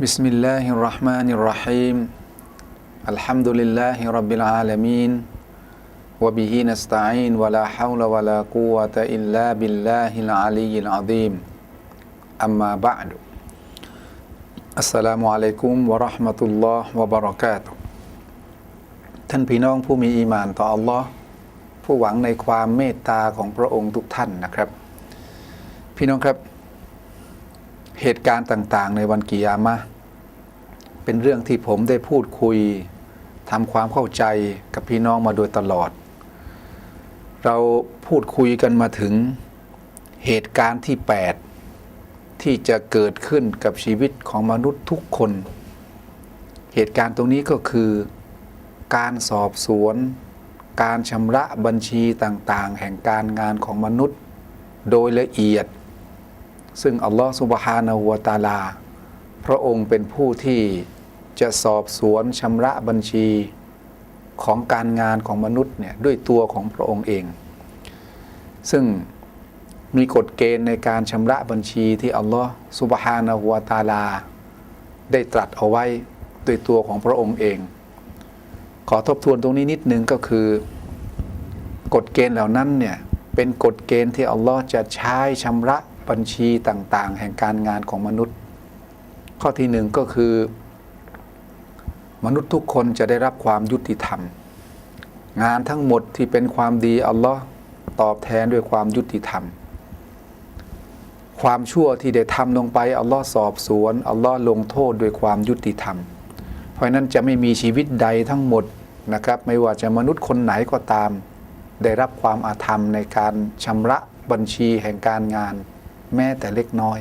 بسم الله الرحمن الرحيم الحمد لله رب العالمين وبه نستعين ولا حول ولا قوة إلا بالله العلي العظيم أما بعد السلام عليكم ورحمة الله وبركاته ท่านพี่น้องผู้มีอีหมานต่ออัลลอฮ์ผู้หวังในความเมตตาของพระองค์ทุกท่านนะครับ พี่น้องครับ เหตุการณ์ต่าง ๆ ในวันกิยามะห์ เป็นเรื่องที่ผมได้พูดคุยทำความเข้าใจกับพี่น้องมาโดยตลอด เราพูดคุยกันมาถึงเหตุการณ์ที่ 8 ที่จะเกิดขึ้นกับชีวิตของมนุษย์ทุกคน เหตุการณ์ตรงนี้ก็คือ การสอบสวน การชำระบัญชีต่างๆ แห่งการงานของมนุษย์โดยละเอียด ซึ่งอัลลอฮฺสุบฮานาหัวตาลา พระองค์เป็นผู้ที่จะสอบสวนชำระบัญชีของการงานของมนุษย์เนี่ยด้วยตัวของพระองค์เอง ซึ่งมีกฎเกณฑ์ในการชำระบัญชีที่อัลลอฮฺสุบฮานาหัวตาลา ได้ตรัสเอาไว้ด้วยตัวของพระองค์เอง ขอทบทวนตรงนี้นิดนึงก็คือ กฎเกณฑ์เหล่านั้นเนี่ยเป็นกฎเกณฑ์ที่อัลลอฮ์จะใช้ชำระบัญชีต่าง ๆ แห่งการงานของมนุษย์ ข้อที่หนึ่งก็คือ มนุษย์ทุกคนจะได้รับความยุติธรรม งานทั้งหมดที่เป็นความดีอัลลอฮ์ตอบแทนด้วยความยุติธรรม ความชั่วที่ได้ทำลงไปอัลลอฮ์สอบสวนอัลลอฮ์ลงโทษด้วยความยุติธรรม เพราะนั้นจะไม่มีชีวิตใดทั้งหมดนะครับ ไม่ว่าจะมนุษย์คนไหนก็ตาม ได้รับความอาธรรมในการชำระบัญชีแห่งการงาน แม้แต่เล็กน้อย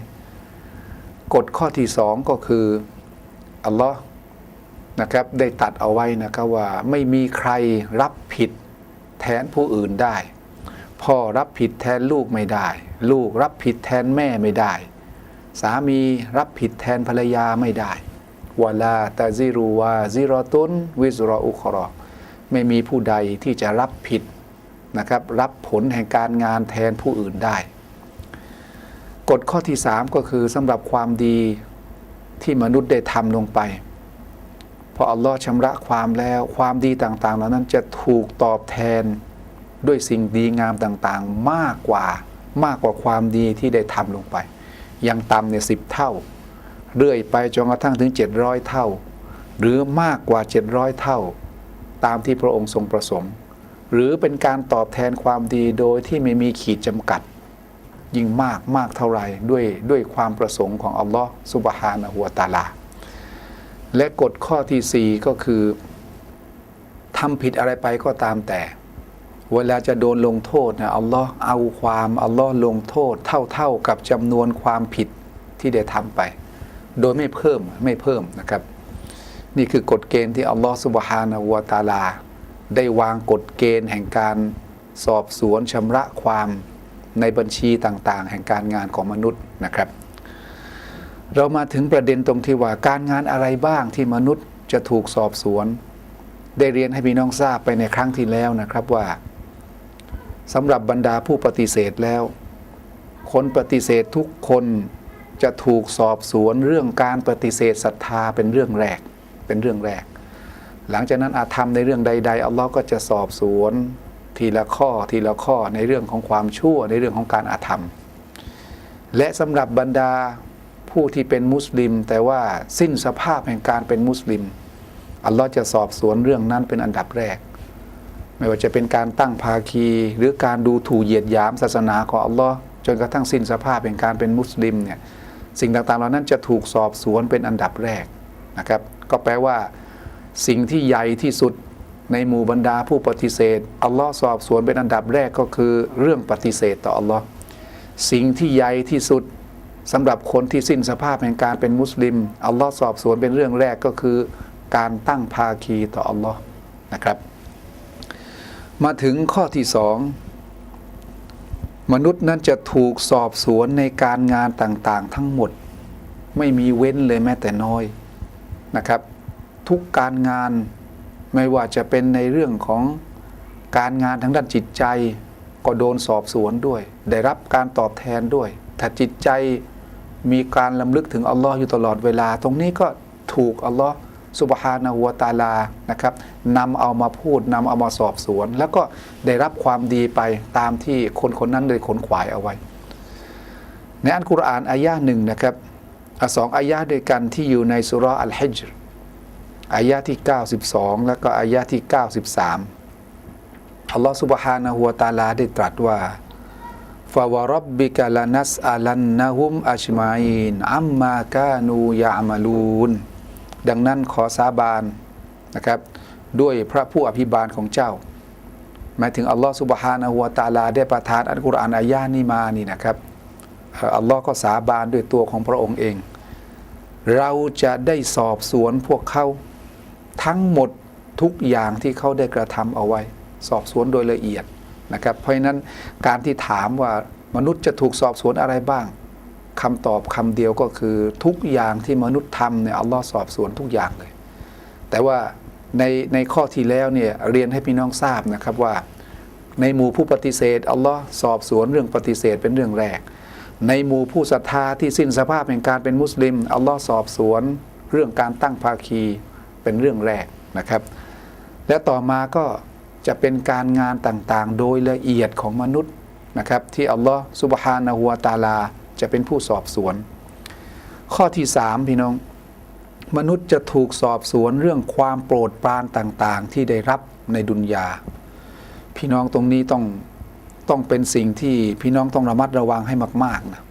กฎข้อที่สองก็คืออัลลอฮ์นะครับได้ตัดเอาไว้นะครับว่าไม่มีใครรับผิดแทนผู้อื่นได้ พ่อรับผิดแทนลูกไม่ได้ ลูกรับผิดแทนแม่ไม่ได้ สามีรับผิดแทนภรรยาไม่ได้วลาตาซิรูวาซิรอตุนวิสรออุครอไม่มีผู้ใดที่จะรับผิดนะครับรับผลแห่งการงานแทนผู้อื่นได้ กฎข้อที่สามก็คือสำหรับความดีที่มนุษย์ได้ทำลงไปพออัลลอฮ์ชำระความแล้วความดีต่างๆเหล่านั้นจะถูกตอบแทนด้วยสิ่งดีงามต่างๆ มากกว่ามากกว่าความดีที่ได้ทำลงไป ยังต่ำเนี่ยสิบเท่า เรื่อยไปจนกระทั่งถึง 700 เท่า หรือมากกว่า 700 เท่า ตามที่พระองค์ทรงประสงค์ หรือเป็นการตอบแทนความดีโดยที่ไม่มีขีดจำกัด ยิ่งมากมากเท่าไรด้วยด้วยความประสงค์ของอัลลอฮ์สุบฮานะฮัวตาลา และกฎข้อที่สี่ก็คือทำผิดอะไรไปก็ตามแต่ เวลาจะโดนลงโทษนะอัลลอฮ์เอาความอัลลอฮ์ลงโทษเท่าๆกับจำนวนความผิดที่ได้ทำไป โดยไม่เพิ่มไม่เพิ่มนะครับ นี่คือกฎเกณฑ์ที่อัลลอฮ์สุบฮานะฮูวตาลา ได้วางกฎเกณฑ์แห่งการสอบสวนชำระความ ในบัญชีต่างๆ แห่งการงานของมนุษย์นะครับ เรามาถึงประเด็นตรงที่ว่าการงานอะไรบ้างที่มนุษย์จะถูกสอบสวน ได้เรียนให้พี่น้องทราบไปในครั้งที่แล้วนะครับว่าสำหรับบรรดาผู้ปฏิเสธแล้ว คนปฏิเสธทุกคนจะถูกสอบสวนเรื่องการปฏิเสธศรัทธาเป็นเรื่องแรกเป็นเรื่องแรก หลังจากนั้นอาธรรมในเรื่องใด ๆอัลลอฮ์ก็จะสอบสวน ทีละข้อทีละข้อในเรื่องของความชั่วในเรื่องของการอาธรรม และสำหรับบรรดาผู้ที่เป็นมุสลิม แต่ว่าสิ้นสภาพแห่งการเป็นมุสลิม อัลลอฮ์จะสอบสวนเรื่องนั้นเป็นอันดับแรก ไม่ว่าจะเป็นการตั้งภาคี หรือการดูถูกเหยียดหยามศาสนาของอัลลอฮ์จนกระทั่งสิ้นสภาพแห่งการเป็นมุสลิมเนี่ยสิ่งต่างๆเหล่านั้นจะถูกสอบสวนเป็นอันดับแรกนะครับ ก็แปลว่าสิ่งที่ใหญ่ที่สุด ในหมู่บรรดาผู้ปฏิเสธอัลลอฮ์สอบสวนเป็นอันดับแรกก็คือเรื่องปฏิเสธต่ออัลลอฮ์สิ่งที่ใหญ่ที่สุดสำหรับคนที่สิ้นสภาพแห่งการเป็นมุสลิมอัลลอฮ์สอบสวนเป็นเรื่องแรกก็คือ การตั้งภาคีต่ออัลลอฮ์นะครับ มาถึงข้อที่สองมนุษย์นั้นจะถูกสอบสวนในการงานต่างๆ ทั้งหมด ไม่มีเว้นเลยแม้แต่น้อยนะครับ ทุกการงาน ไม่ว่าจะเป็นในเรื่องของการงานทางด้านจิตใจ ก็โดนสอบสวนด้วย ได้รับการตอบแทนด้วย ถ้าจิตใจมีการลำลึกถึงอัลลอฮ์อยู่ตลอดเวลา ตรงนี้ก็ถูกอัลลอฮ์สุบฮานะฮูวตาลานะครับนำเอามาพูดนำเอามาสอบสวน แล้วก็ได้รับความดีไปตามที่คนคนนั้นได้ขนขวายเอาไว้ ในอันกุรอานอายะห์หนึ่งนะครับอะสองอายะห์ด้วยกันที่อยู่ในสุรอัลฮิจร อายะที่ 92 แล้วก็อายะที่ 93 อัลลอฮฺสุบฮานะฮัวตาลาได้ตรัสว่าฟาวรับบิกาลานัสอาลันนะฮุมอัชมาอินอัมมากานูยามาลูนดังนั้นขอสาบานนะครับ ด้วยพระผู้อภิบาลของเจ้าหมายถึงอัลลอฮฺสุบฮานะฮัวตาลา ได้ประทานอัลกุรอานอายานี้มานี่นะครับอัลลอฮ์ก็สาบานด้วยตัวของพระองค์เอง เราจะได้สอบสวนพวกเขา ทั้งหมดทุกอย่างที่เขาได้กระทำเอาไว้ สอบสวนโดยละเอียดนะครับ เพราะฉะนั้นการที่ถามว่ามนุษย์จะถูกสอบสวนอะไรบ้างคำตอบคำเดียวก็คือทุกอย่างที่มนุษย์ทำเนี่ยอัลลอฮ์สอบสวนทุกอย่างเลย แต่ว่าในในข้อที่แล้วเนี่ยเรียนให้พี่น้องทราบนะครับว่า ในหมู่ผู้ปฏิเสธอัลลอฮ์สอบสวนเรื่องปฏิเสธเป็นเรื่องแรก ในหมู่ผู้ศรัทธาที่สิ้นสภาพแห่งการเป็นมุสลิมอัลลอฮ์สอบสวนเรื่องการตั้งภาคี เป็นเรื่องแรกนะครับ และต่อมาก็จะเป็นการงานต่างๆ โดยละเอียดของมนุษย์นะครับ ที่อัลลอฮ์สุบฮานะฮูวตาลาจะเป็นผู้สอบสวน ข้อที่สามพี่น้อง มนุษย์จะถูกสอบสวนเรื่องความโปรดปรานต่างๆ ที่ได้รับในดุนยา พี่น้องตรงนี้ต้องต้องเป็นสิ่งที่พี่น้องต้องระมัดระวังให้มากๆนะ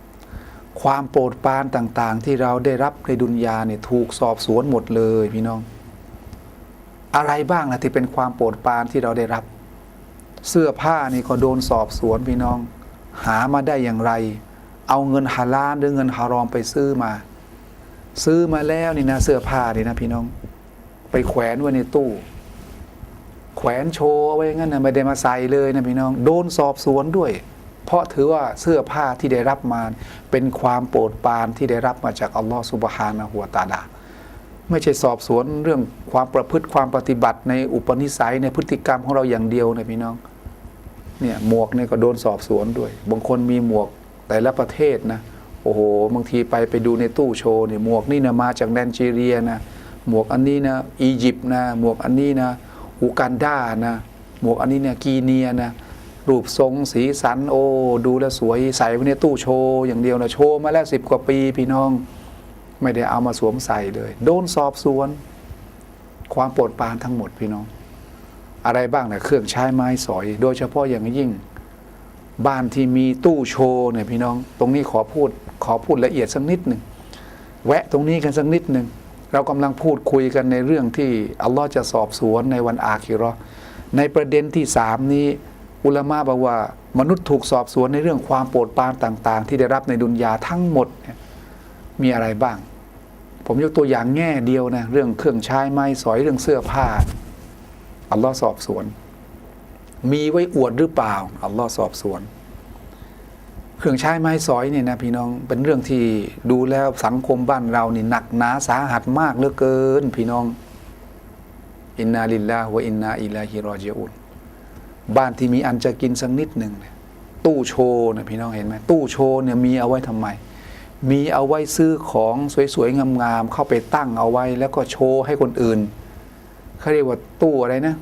ความโปรดปรานต่างๆ ที่เราได้รับในดุนยาเนี่ยถูกสอบสวนหมดเลยพี่น้อง อะไรบ้างนะที่เป็นความโปรดปรานที่เราได้รับ เสื้อผ้านี่ก็โดนสอบสวนพี่น้อง หามาได้อย่างไร เอาเงินฮาลาลหรือเงินฮารอมไปซื้อมา ซื้อมาแล้วนี่นะเสื้อผ้านี่นะพี่น้อง ไปแขวนไว้ในตู้ แขวนโชว์อาไว้งั้นนะไม่ได้มาใส่เลยนะพี่น้อง โดนสอบสวนด้วย เพราะถือว่าเสื้อผ้าที่ได้รับมา เป็นความโปรดปรานที่ได้รับมาจากอัลลอฮฺสุบฮานะฮูวตาลา ไม่ใช่สอบสวนเรื่องความประพฤติความปฏิบัติในอุปนิสัยในพฤติกรรมของเราอย่างเดียวนะพี่น้องเนี่ยหมวกเนี่ยก็โดนสอบสวนด้วย บางคนมีหมวกแต่ละประเทศนะโอ้โหบางทีไปไปดูในตู้โชว์เนี่ยหมวกนี่นะมาจากแดนจีเรียนะหมวกอันนี้นะอียิปต์นะหมวกอันนี้นะอูกันดานะหมวกอันนี้เนี่ยกีเนียนะรูปทรงสีสันโอ้ดูแล้วสวยใส่ไว้ในตู้โชว์อย่างเดียวนะโชว์มาแล้วสิบกว่าปีพี่น้อง ไม่ได้เอามาสวมใส่เลย โดนสอบสวน ความปรดปานทั้งหมดพี่น้อง อะไรบ้างนะเครื่องใช้ไม้สอย โดยเฉพาะอย่างยิ่ง บ้านที่มีตู้โชว์เนี่ยพี่น้อง ตรงนี้ขอพูดขอพูดละเอียดสักนิดหนึ่งแวะตรงนี้กันสักนิดหนึ่งเรากำลังพูดคุยกันในเรื่องที่อัลลอฮ์จะสอบสวนในวันอาคิราะห์ในประเด็นที่สามนี้ อุลามะบอกว่ามนุษย์ถูกสอบสวนในเรื่องความโปรดปรานต่าง ๆ ที่ได้รับในดุนยาทั้งหมดเนี่ยมีอะไรบ้าง ผมยกตัวอย่างแง่เดียวนะเรื่องเครื่องใช้ไม้สอยเรื่องเสื้อผ้าอัลลอฮ์สอบสวน มีไว้อวดหรือเปล่าอัลลอฮ์สอบสวน เครื่องใช้ไม้สอยเนี่ยนะพี่น้องเป็นเรื่องที่ดูแล้วสังคมบ้านเรานี่หนักหนาสาหัสมากเหลือเกิน พี่น้องอินนาลิลลาฮ์วะอินนาอิลาฮิรอจิอุนบ้านที่มีอันจะกินสักนิดหนึ่งตู้โชว์นะพี่น้องเห็นไหมตู้โชว์เนี่ยมีเอาไว้ทำไม มีเอาไว้ซื้อของสวยๆงามๆเข้าไปตั้งเอาไว้ แล้วก็โชว์ให้คนอื่นเขาเรียกว่าตู้อะไรนะ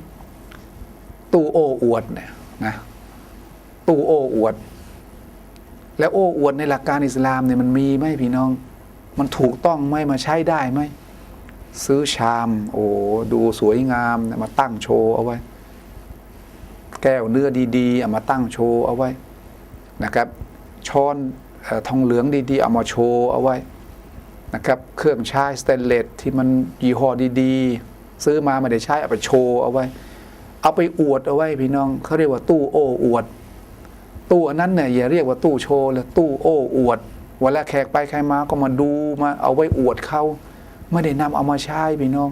ตู้โอ้อวดเนี่ยนะตู้โอ้อวด แล้วโอ้อวดในหลักการอิสลามเนี่ยมันมีไหมพี่น้อง มันถูกต้องไหมมาใช้ได้ไหมซื้อชาม โอ้ดูสวยงามมาตั้งโชว์เอาไว้ แก้วเนื้อดีๆเอามาตั้งโชว์เอาไว้นะครับช้อน ทองเหลืองดีๆ เอามาโชว์เอาไว้นะครับเครื่องใช้สเตนเลสที่มันยี่ห้อดีๆ ซื้อมาไม่ได้ใช้เอาไปโชว์เอาไว้ เอาไปอวดเอาไว้พี่น้องเขาเรียกว่าตู้โอ้อวด ตู้อันนั้นเนี่ยอย่าเรียกว่าตู้โชว์เลยตู้โอ้อวดเวลาแขกไปใครมาก็มาดูมาเอาไว้อวดเขาไม่ได้นำเอามาใช้พี่น้อง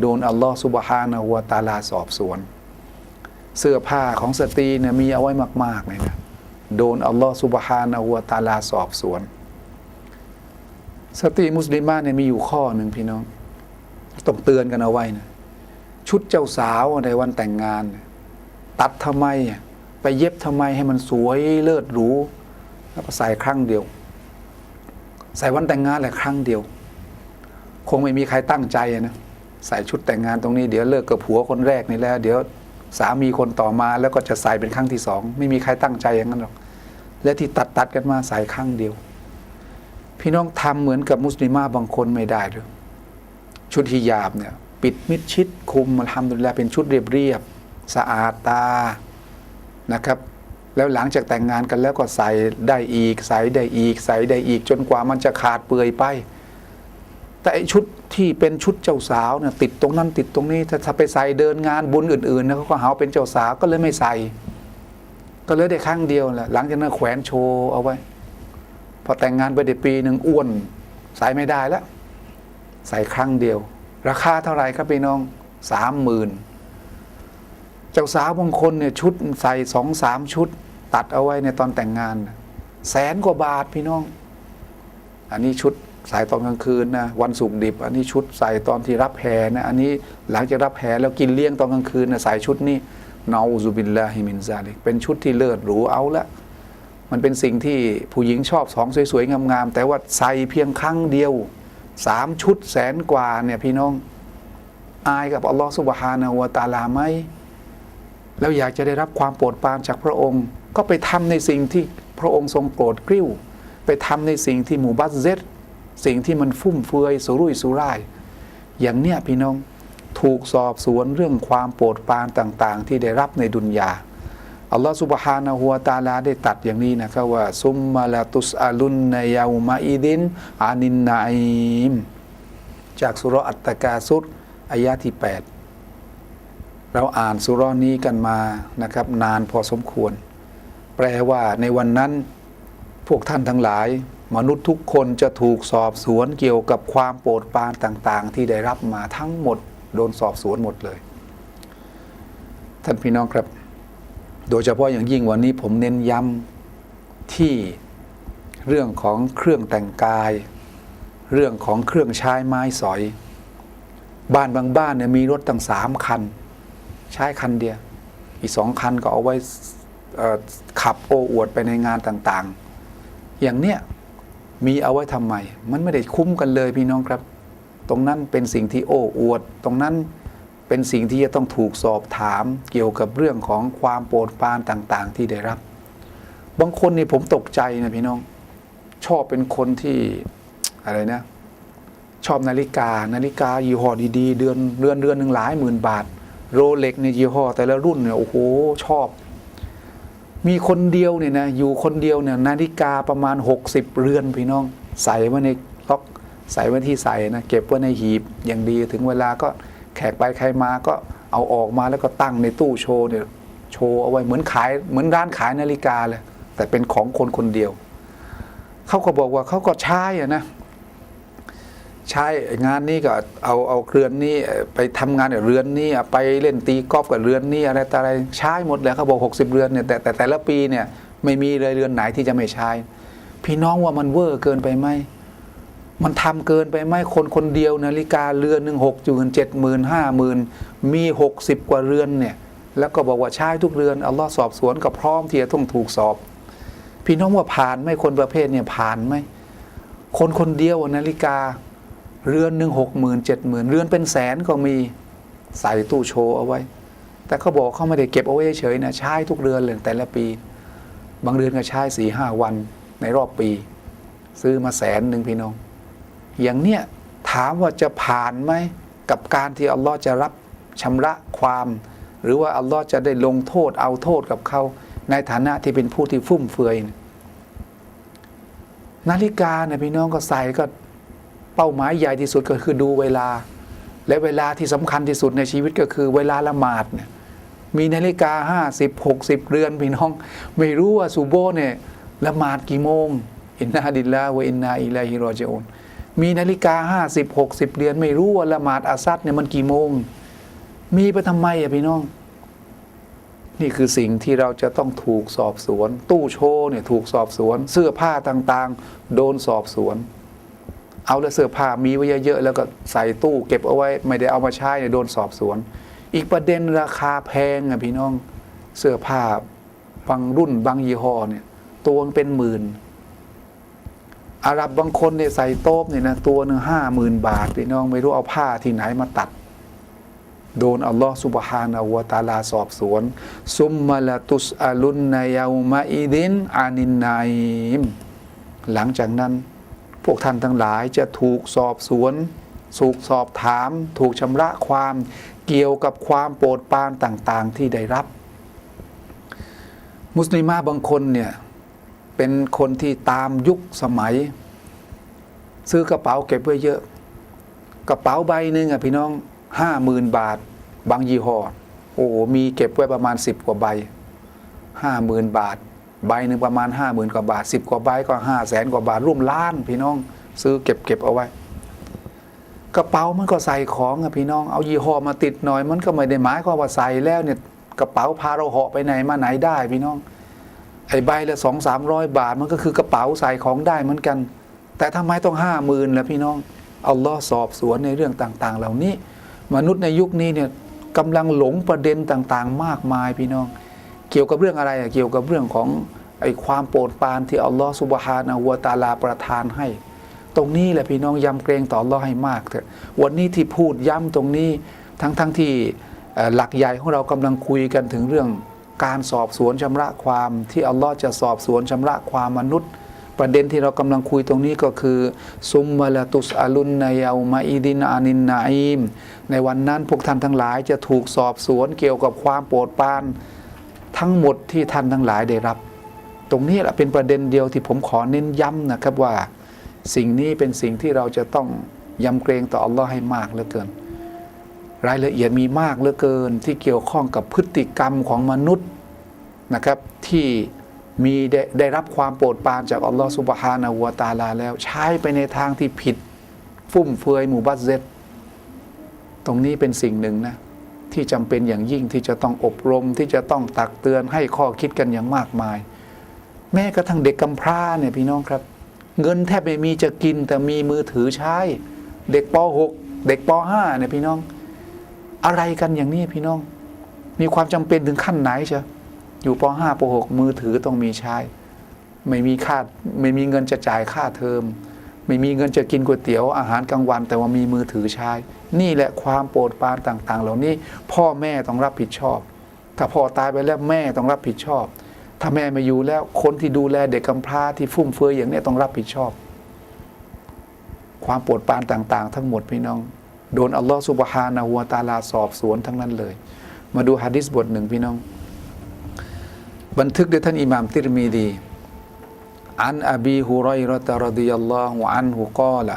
โดนอัลลอฮฺสุบฮานะฮูวตาลาสอบสวน เสื้อผ้าของสตรีเนี่ยมีเอาไว้มากๆเลยนะ โดนอัลลอฮฺสุบฮานะฮูวตาลาสอบสวน สตรีมุสลิมาเนี่ยมีอยู่ข้อหนึ่งพี่น้อง ต้องเตือนกันเอาไว้นะชุดเจ้าสาวในวันแต่งงาน ตัดทำไม ไปเย็บทำไมให้มันสวยเลิศหรูแล้วก็ใส่ครั้งเดียว ใส่วันแต่งงานแหละครั้งเดียว คงไม่มีใครตั้งใจนะใส่ชุดแต่งงานตรงนี้เดี๋ยวเลิกกับผัวคนแรกนี่แล้ว เดี๋ยว สามีคนต่อมาแล้วก็จะใส่เป็นครั้งที่สองไม่มีใครตั้งใจอย่างนั้นหรอก และที่ตัดตัดกันมาใส่ครั้งเดียว พี่น้องทำเหมือนกับมุสลิมาบางคนไม่ได้หรือชุดฮิญาบเนี่ย ปิดมิดชิดคุมมาทำดุลิลเป็นชุดเรียบเรียบสะอาดตานะครับแล้วหลังจากแต่งงานกันแล้วก็ใส่ได้อีก ใส่ได้อีก ใส่ได้อีก จนกว่ามันจะขาดเปื่อยไป แต่ชุดที่เป็นชุดเจ้าสาวเนี่ยติดตรงนั้นติดตรงนี้ถ้าไปใส่เดินงานบุญอื่นๆนะเขาก็หาวเป็นเจ้าสาวก็เลยไม่ใส่ ก็เลยได้ครั้งเดียวแหละหลังจากนั้นแขวนโชว์เอาไว้ พอแต่งงานไปได้ปีหนึ่งอ้วน ใส่ไม่ได้แล้ว ใส่ครั้งเดียว ราคาเท่าไหร่ครับพี่น้องสามหมื่นเจ้าสาวบางคนเนี่ยชุดใส่สองสามชุด ตัดเอาไว้ในตอนแต่งงาน แสนกว่าบาทพี่น้อง อันนี้ชุด ใส่ตอนกลางคืนนะวันศุกดิบ อันนี้ชุดใส่ตอนที่รับแห่นะอันนี้หลังจากรับแห่แล้วกินเลี้ยงตอนกลางคืนนะใส่ชุดนี้เนาอุบิลลาฮิมินซาลิกเป็นชุดที่เลิศหรูเอาละมันเป็นสิ่งที่ผู้หญิงชอบสองสวยๆ งามๆ แต่ว่าใส่เพียงครั้งเดียวสามชุดแสนกว่าเนี่ยพี่น้อง อายกับอัลลอฮฺสุบฮานะฮูวตาลาไหมแล้วอยากจะได้รับความโปรดปรานจากพระองค์ ก็ไปทำในสิ่งที่พระองค์ทรงโปรดกริ้ว ไปทำในสิ่งที่หมู่บัตเซต สิ่งที่มันฟุ่มเฟือยสุรุ่ยสุร่าย อย่างเนี้ยพี่น้องถูกสอบสวนเรื่องความโปรดปรานต่างๆ ที่ได้รับในดุนยาอัลลอฮฺสุบฮานะฮูวตาลาได้ตัดอย่างนี้นะครับว่า ซุมมาลาตุสอาลุนนยาอมาอิดินอานินนาอิมจากสุราะห์อัตตกาซุรอายะที่ 8 เราอ่านสุรนี้กันมานะครับ นานพอสมควร แปลว่าในวันนั้นพวกท่านทั้งหลาย มนุษย์ทุกคนจะถูกสอบสวนเกี่ยวกับความโปรดปรานต่าง ๆ ที่ได้รับมาทั้งหมด โดนสอบสวนหมดเลย ท่านพี่น้องครับ โดยเฉพาะอย่างยิ่งวันนี้ผมเน้นย้ำที่เรื่องของเครื่องแต่งกาย เรื่องของเครื่องใช้ไม้สอย บ้านบางบ้านเนี่ยมีรถตั้งสามคัน ใช้คันเดียว อีกสองคันก็เอาไว้ขับโอ้อวดไปในงานต่าง ๆ อย่างเนี้ย มีเอาไว้ทำไม มันไม่ได้คุ้มกันเลยพี่น้องครับ ตรงนั้นเป็นสิ่งที่โอ้อวด ตรงนั้นเป็นสิ่งที่จะต้องถูกสอบถามเกี่ยวกับเรื่องของความโปรดปรานต่างๆ ที่ได้รับ บางคนนี่ผมตกใจนะพี่น้อง ชอบเป็นคนที่อะไรนะ ชอบนาฬิกา นาฬิกายี่ห้อดีๆ เดือนเดือนเดือนหนึ่งหลายหมื่นบาท โรเล็กในยยี่ห้อแต่ละรุ่นเนี่ยโอ้โหชอบ มีคนเดียวเนี่ยนะอยู่คนเดียวเนี่ยนาฬิกาประมาณ 60 เรือนพี่น้อง ใส่ไว้ในล็อกใส่ไว้ที่ใส่นะเก็บไว้ในหีบอย่างดีถึงเวลาก็แขกไปใครมาก็เอาออกมาแล้วก็ตั้งในตู้โชว์เนี่ยโชว์เอาไว้เหมือนขายเหมือนร้านขายนาฬิกาเลยแต่เป็นของคนคนเดียวเขาก็บอกว่าเขาก็ใช้อะนะ ใช้งานนี้ก็เอาเอาเรือนนี้ไปทำงานกับเรือนนี้ไปเล่นตีกอล์ฟกับเรือนนี้อะไรต่ออะไรใช้หมดเลยเขาบอก 60 เรือนเนี่ยแต่แต่แต่ละปีเนี่ยไม่มีเลยเรือนไหนที่จะไม่ใช้ พี่น้องว่ามันเวอร์เกินไปไหมมันทำเกินไปไหมคนคนเดียวนาฬิกาเรือนหนึ่งหกจืนเจ็ดหมื่นห้าหมื่นมีหกสิบกว่าเรือนเนี่ยแล้วก็บอกว่าใช้ทุกเรือนอัลลอฮ์สอบสวนก็พร้อมที่จะต้องถูกสอบ พี่น้องว่าผ่านไหมคนประเภทเนี่ยผ่านไหมคนคนเดียวนาฬิกา เรือนหนึ่งหกหมื่นเจ็ดหมื่นเรือนเป็นแสนก็มีใส่ตู้โชว์เอาไว้ แต่เขาบอกเขาไม่ได้เก็บเอาไว้เฉยๆนะใช้ทุกเรือนเลยแต่ละปี บางเรือนก็ใช้สี่ห้าวันในรอบปี ซื้อมาแสนหนึ่งพี่น้อง อย่างเนี้ยถามว่าจะผ่านไหมกับการที่อัลลอฮ์จะรับชำระความ หรือว่าอัลลอฮ์จะได้ลงโทษเอาโทษกับเขาในฐานะที่เป็นผู้ที่ฟุ่มเฟือยเนี่ยนาฬิกาเนี่ยพี่น้องก็ใส่ก็ เป้าหมายใหญ่ที่สุดก็คือดูเวลา และเวลาที่สำคัญที่สุดในชีวิตก็คือเวลาละหมาดเนี่ยมีนาฬิกาห้าสิบหกสิบเรือนพี่น้อง ไม่รู้ว่าซูโบเนี่ยละหมาดกี่โมง อินนาดิลลาห์วะอินนาอิลัยฮิรอจิอุนมีนาฬิกาห้าสิบหกสิบเรือน ไม่รู้ว่าละหมาดอาซัดเนี่ยมันกี่โมง มีไปทำไมอะพี่น้อง นี่คือสิ่งที่เราจะต้องถูกสอบสวน ตู้โชว์เนี่ยถูกสอบสวน เสื้อผ้าต่างๆ โดนสอบสวน เอาแล้วเสื้อผ้ามีไว้เยอะๆแล้วก็ใส่ตู้เก็บเอาไว้ไม่ได้เอามาใช้เนี่ยโดนสอบสวน อีกประเด็นราคาแพงอะพี่น้องเสื้อผ้าบางรุ่นบางยี่ห้อเนี่ย ตัวเป็นหมื่นอาหรับบางคนเนี่ยใส่โต๊บเนี่ยนะตัวหนึ่งห้าหมื่นบาทพี่น้องไม่รู้เอาผ้าที่ไหนมาตัด โดนอัลลอฮ์สุบฮานะฮูวตาลาสอบสวน ซุมมาลาตุสอาลุนนายามาอิดินอานินนายมหลังจากนั้น พวกท่านทั้งหลายจะถูกสอบสวนถูกสอบถาม ถูกชำระความเกี่ยวกับความโปรดปรานต่างๆ ที่ได้รับ มุสลิมาบางคนเนี่ย เป็นคนที่ตามยุคสมัย ซื้อกระเป๋าเก็บไว้เยอะ กระเป๋าใบหนึ่งอะพี่น้องห้าหมื่นบาท บางยี่ห้อโอ้มีเก็บไว้ประมาณสิบกว่าใบห้าหมื่นบาท ใบหนึ่งประมาณห้าหมื่นกว่าบาทสิบกว่าใบก็ห้าแสนกว่าบาทร่วมล้านพี่น้อง ซื้อเก็บเก็บเอาไว้ กระเป๋ามันก็ใส่ของอะพี่น้องเอายี่ห้อมาติดหน่อย มันก็ไม่ได้หมายความว่าใส่แล้วเนี่ยกระเป๋าพาเราเหาะไปไหนมาไหนได้พี่น้องไอ้ใบละสองสามร้อยบาทมันก็คือกระเป๋าใส่ของได้เหมือนกัน แต่ทำไมต้องห้าหมื่นล่ะพี่น้องอัลลอฮ์สอบสวนในเรื่องต่าง ๆ เหล่านี้ มนุษย์ในยุคนี้เนี่ยกำลังหลงประเด็นต่างๆ มากมายพี่น้อง เกี่ยวกับเรื่องอะไรเกี่ยวกับเรื่องของไอ้ความโปรดปรานที่อัลลอฮ์สุบฮานะฮูวตาลาประทานให้ ตรงนี้แหละพี่น้องยำเกรงต่ออัลลอฮ์ให้มากเถอะวันนี้ที่พูดย้ำตรงนี้ทั้งๆทที่เอ่หลักใหญ่ของเรากำลังคุยกันถึงเรื่องการสอบสวนชำระความที่อัลลอฮ์จะสอบสวนชำระความมนุษย์ ประเด็นที่เรากำลังคุยตรงนี้ก็คือซุมมาลตุสอาลุนนเอามาอีดินอานินนาอิมในวันนั้นพวกท่านทั้งหลายจะถูกสอบสวนเกี่ยวกับความโปรดปราน ทั้งหมดที่ท่านทั้งหลายได้รับ ตรงนี้แหละเป็นประเด็นเดียวที่ผมขอเน้นย้ำนะครับว่า สิ่งนี้เป็นสิ่งที่เราจะต้องยำเกรงต่ออัลลอฮ์ให้มากเหลือเกิน รายละเอียดมีมากเหลือเกิน ที่เกี่ยวข้องกับพฤติกรรมของมนุษย์นะครับที่มีได้ได้รับความโปรดปรานจากอัลลอฮ์สุบฮานะฮูวะตาลาแล้วใช้ไปในทางที่ผิด ฟุ่มเฟือยหมู่บัตเซตตรงนี้เป็นสิ่งหนึ่งนะ ที่จำเป็นอย่างยิ่งที่จะต้องอบรมที่จะต้องตักเตือนให้ข้อคิดกันอย่างมากมาย แม้กระทั่งเด็กกำพร้าเนี่ยพี่น้องครับ เงินแทบไม่มีจะกินแต่มีมือถือใช้ เด็กป .6 เด็กป .5 เนี่ยพี่น้อง อะไรกันอย่างนี้พี่น้อง มีความจำเป็นถึงขั้นไหนเชียวอยู่ป .5 ป .6 มือถือต้องมีใช้ ไม่มีค่าไม่มีเงินจะจ่ายค่าเทอม ไม่มีเงินจะกินก๋วยเตี๋ยวอาหารกลางวัน แต่ว่ามีมือถือใช้ นี่แหละความโปรดปรานต่าง ๆ เหล่านี้พ่อแม่ต้องรับผิดชอบ ถ้าพ่อตายไปแล้วแม่ต้องรับผิดชอบ ถ้าแม่ไม่อยู่แล้วคนที่ดูแลเด็กกำพร้าที่ฟุ่มเฟือยอย่างนี้ต้องรับผิดชอบ ความโปรดปรานต่าง ๆ ทั้งหมดพี่น้อง โดนอัลลอฮฺสุบฮานะฮูวตาลาสอบสวนทั้งนั้นเลย มาดูฮะดิษบทหนึ่งพี่น้อง บันทึกโดยท่านอิหม่ามติรมีดี عن أبي هريرة رضي الله عنه قال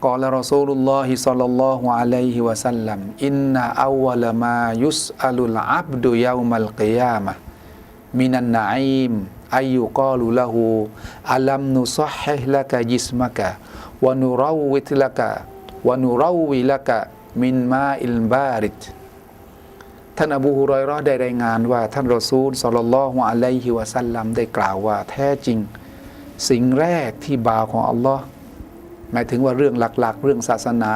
قال رسول الله صلى الله عليه وسلم إن أول ما يسأل العبد يوم القيامة من النعيم أن يقال له ألم نصحح لك جسمك ونروت لك ونروي لك من ماء بارد ท่านอบูฮุรอยราะห์ได้รายงานว่า ท่านรอซูลสลลัลลอฮุอะลัยฮิวะสัลลัมได้กล่าวว่า แท้จริง สิ่งแรกที่บ่าวของอัลลอฮ์หมายถึงว่าเรื่องหลัก ๆ เรื่องศาสนา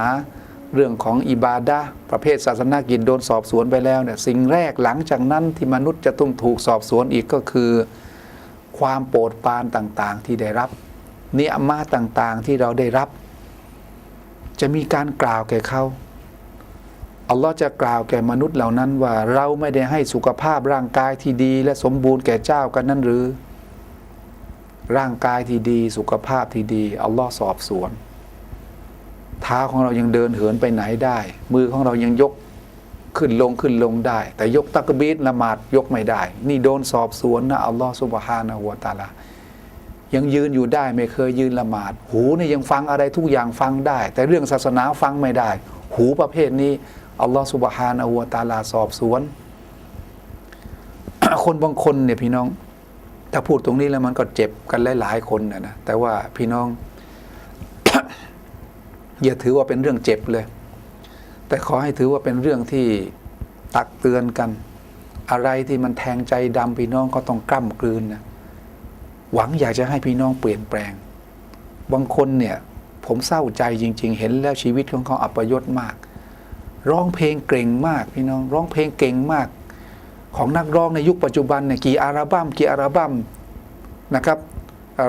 เรื่องของอิบาดะประเภทศาสนากิจโดนสอบสวนไปแล้วเนี่ยสิ่งแรกหลังจากนั้นที่มนุษย์จะต้องถูกสอบสวนอีกก็คือ ความโปรดปรานต่างๆ ที่ได้รับเนียมาต่างๆที่เราได้รับ จะมีการกล่าวแก่เขา อัลลอฮ์จะกล่าวแก่มนุษย์เหล่านั้นว่า เราไม่ได้ให้สุขภาพร่างกายที่ดีและสมบูรณ์แก่เจ้ากันนั่นหรือ ร่างกายที่ดีสุขภาพที่ดีอัลลอฮ์สอบสวนเท้าของเรายังเดินเหินไปไหนได้ มือของเรายังยกขึ้นลงขึ้นลงได้ แต่ยกตักบีดละหมาดยกไม่ได้ นี่โดนสอบสวนนะอัลลอฮ์สุบฮานะฮูวตาลายังยืนอยู่ได้ไม่เคยยืนละหมาด หูเนี่ยยังฟังอะไรทุกอย่างฟังได้ แต่เรื่องศาสนาฟังไม่ได้ หูประเภทนี้ อัลลอฮฺสุบฮานะฮูวตาลาสอบสวน คนบางคนเนี่ยพี่น้อง ถ้าพูดตรงนี้แล้วมันก็เจ็บกันหลายๆคนนะนะแต่ว่าพี่น้อง อย่าถือว่าเป็นเรื่องเจ็บเลย แต่ขอให้ถือว่าเป็นเรื่องที่ตักเตือนกัน อะไรที่มันแทงใจดำพี่น้องก็ต้องกล้ำกลืนนะหวังอยากจะให้พี่น้องเปลี่ยนแปลง บางคนเนี่ย ผมเศร้าใจจริง ๆ เห็นแล้วชีวิตของเขาอัปยศมาก ร้องเพลงเก่งมากพี่น้องร้องเพลงเก่งมาก ของนักร้องในยุคปัจจุบันเนี่ยกี่อัลบั้มกี่อัลบั้มนะครับ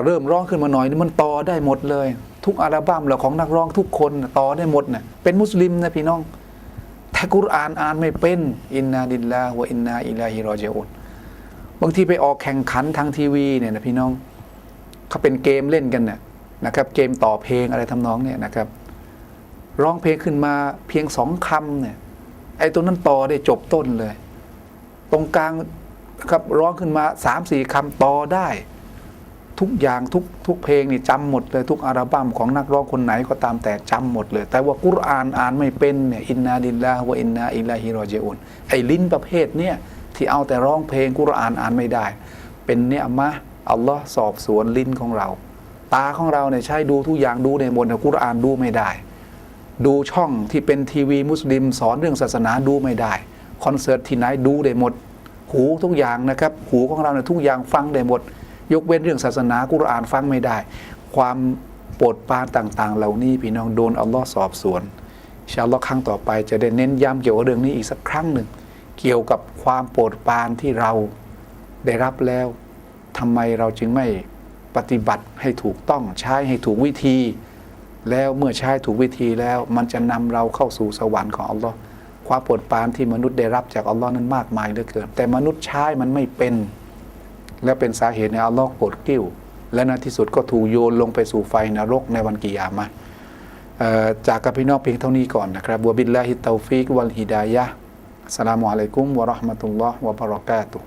เริ่มร้องขึ้นมาหน่อยมันต่อได้หมดเลย ทุกอัลบั้มเราของนักร้องทุกคนต่อได้หมดนะเป็นมุสลิมนะพี่น้องแต่กุรอานอ่านไม่เป็นอินนาดิลลาฮ์วอินนาอิลาฮิรอจิอุนบางทีไปออกแข่งขันทางทีวีเนี่ยนะพี่น้องเขาเป็นเกมเล่นกันน่ะนะครับ เกมต่อเพลงอะไรทำนองเนี่ยนะครับ ร้องเพลงขึ้นมาเพียงสองคำเนี่ย ไอ้ตัวนั้นต่อได้จบต้นเลย ตรงกลางครับร้องขึ้นมาสามสี่คำต่อได้ ทุกอย่างทุกทุกเพลงนี่จำหมดเลยทุกอัลบั้มของนักร้องคนไหนก็ตามแต่จำหมดเลย แต่ว่ากุรอานอ่านไม่เป็นเนี่ยอินนาดิลลาฮวะอินนาอิลาฮิรอจิอุนไอ้ลิ้นประเภทเนี่ยที่เอาแต่ร้องเพลงกุรอานอ่านไม่ได้ เป็นเนี่ยมะอัลลอฮ์สอบสวนลิ้นของเรา ตาของเราเนี่ยใช้ดูทุกอย่างดูในบนแต่กุรอานดูไม่ได้ ดูช่องที่เป็นทีวีมุสลิม สอนเรื่องศาสนาดูไม่ได้ คอนเสิร์ตที่ไหนดูได้หมด หูทุกอย่างนะครับ หูของเราเนี่ยทุกอย่างฟังได้หมด ยกเว้นเรื่องศาสนากุรอานฟังไม่ได้ ความโปรดปรานต่าง ๆ เหล่านี้พี่น้องโดนอัลลอฮ์สอบสวนอินชาอัลลอฮ์ครั้งต่อไปจะได้เน้นย้ำเกี่ยวกับเรื่องนี้อีกสักครั้งหนึ่ง เกี่ยวกับความโปรดปรานที่เราได้รับแล้วทำไมเราจึงไม่ปฏิบัติให้ถูกต้องใช้ให้ถูกวิธี แล้วเมื่อใช้ถูกวิธีแล้ว มันจะนำเราเข้าสู่สวรรค์ของอัลลอฮ์ความโปรดปรานที่มนุษย์ได้รับจากอัลลอฮ์นั้นมากมายเหลือเกิน แต่มนุษย์ใช้มันไม่เป็น และเป็นสาเหตุในอัลลอฮ์โกรธกิ้ว และในที่สุดก็ถูกโยนลงไปสู่ไฟนรกในวันกิยามะจากกับพี่น้องเพียงเท่านี้ก่อนนะครับบัวบิลลาฮิตเตาฟิกวัลฮิดายะสลามุอะลัยกุมวะราะห์มะตุลลอฮ์วะบะเราะกาตุฮ์